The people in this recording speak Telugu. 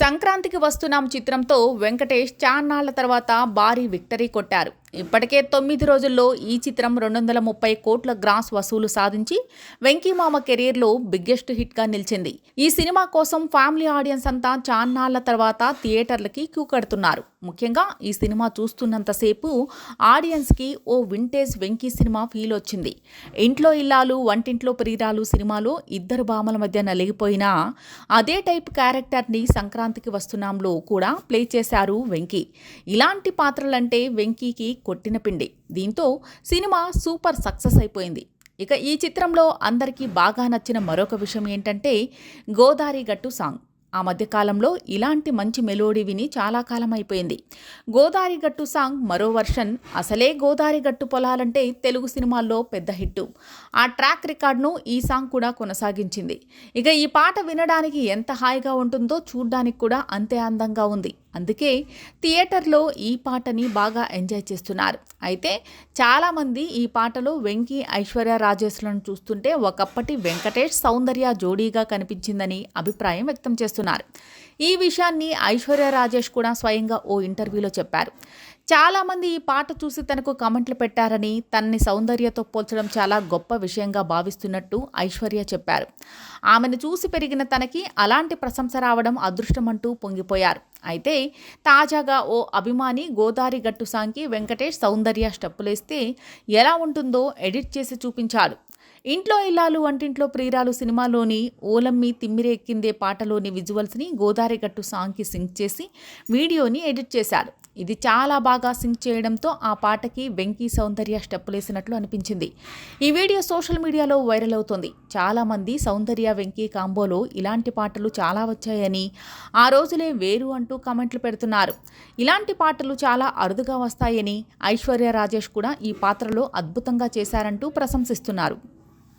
సంక్రాంతికి వస్తున్నాం చిత్రంతో వెంకటేష్ చాన్నాళ్ళ తర్వాత భారీ విక్టరీ కొట్టారు. ఇప్పటికే తొమ్మిది రోజుల్లో ఈ చిత్రం రెండు వందల ముప్పై కోట్ల గ్రాస్ వసూలు సాధించి వెంకీమామ కెరీర్లో బిగ్గెస్ట్ హిట్గా నిలిచింది. ఈ సినిమా కోసం ఫ్యామిలీ ఆడియన్స్ అంతా చాన్నాళ్ళ తర్వాత థియేటర్లకి క్యూ కడుతున్నారు. ముఖ్యంగా ఈ సినిమా చూస్తున్నంతసేపు ఆడియన్స్కి ఓ వింటేజ్ వెంకీ సినిమా ఫీల్ వచ్చింది. ఇంట్లో ఇల్లాలు వంటింట్లో ప్రియురాలు సినిమాలో ఇద్దరు భామల మధ్య నలిగిపోయినా అదే టైప్ క్యారెక్టర్ని సంక్రాంతికి వస్తున్నాంలో కూడా ప్లే చేశారు వెంకీ. ఇలాంటి పాత్రలంటే వెంకీకి కొట్టిన పిండి. దీంతో సినిమా సూపర్ సక్సెస్ అయిపోయింది. ఇక ఈ చిత్రంలో అందరికీ బాగా నచ్చిన మరొక విషయం ఏంటంటే గోదారి గట్టు సాంగ్. ఆ మధ్యకాలంలో ఇలాంటి మంచి మెలోడీ విని చాలా కాలం అయిపోయింది గోదారి గట్టు సాంగ్ మరో వర్షన్ అసలే గోదారి గట్టు పొలాలంటే తెలుగు సినిమాల్లో పెద్ద హిట్టు. ఆ ట్రాక్ రికార్డ్ను ఈ సాంగ్ కూడా కొనసాగించింది. ఇక ఈ పాట వినడానికి ఎంత హాయిగా ఉంటుందో చూడ్డానికి కూడా అంతే అందంగా ఉంది. అందుకే థియేటర్లో ఈ పాటని బాగా ఎంజాయ్ చేస్తున్నారు. అయితే చాలామంది ఈ పాటలో వెంకీ ఐశ్వర్య రాజేష్లను చూస్తుంటే ఒకప్పటి వెంకటేష్ సౌందర్య జోడీగా కనిపించిందని అభిప్రాయం వ్యక్తం చేస్తున్నారు. ఈ విషయాన్ని ఐశ్వర్య రాజేష్ కూడా స్వయంగా ఓ ఇంటర్వ్యూలో చెప్పారు. చాలామంది ఈ పాట చూసి తనకు కమెంట్లు పెట్టారని తనని సౌందర్యతో పోల్చడం చాలా గొప్ప విషయంగా భావిస్తున్నట్టు ఐశ్వర్య చెప్పారు. ఆమెను చూసి పెరిగిన తనకి అలాంటి ప్రశంస రావడం అదృష్టమంటూ పొంగిపోయారు. అయితే తాజాగా ఓ అభిమాని గోదారి గట్టు సాంకి వెంకటేష్ సౌందర్య స్టెప్పులేస్తే ఎలా ఉంటుందో ఎడిట్ చేసి చూపించాడు. ఇంట్లో ఇల్లాలు వంటింట్లో ప్రియురాలు సినిమాలోని ఓలమ్మి తిమ్మిరెక్కిందే పాటలోని విజువల్స్ని గోదారి గట్టు సాంగ్కి సింక్ చేసి వీడియోని ఎడిట్ చేశారు. ఇది చాలా బాగా సింక్ చేయడంతో ఆ పాటకి వెంకీ సౌందర్య స్టెప్పులేసినట్లు అనిపించింది. ఈ వీడియో సోషల్ మీడియాలో వైరల్ అవుతుంది. చాలామంది సౌందర్య వెంకీ కాంబోలో ఇలాంటి పాటలు చాలా వచ్చాయని ఆ రోజులే వేరు అంటూ కామెంట్లు పెడుతున్నారు. ఇలాంటి పాటలు చాలా అరుదుగా వస్తాయని ఐశ్వర్య రాజేష్ కూడా ఈ పాత్రలో అద్భుతంగా చేశారంటూ ప్రశంసిస్తున్నారు.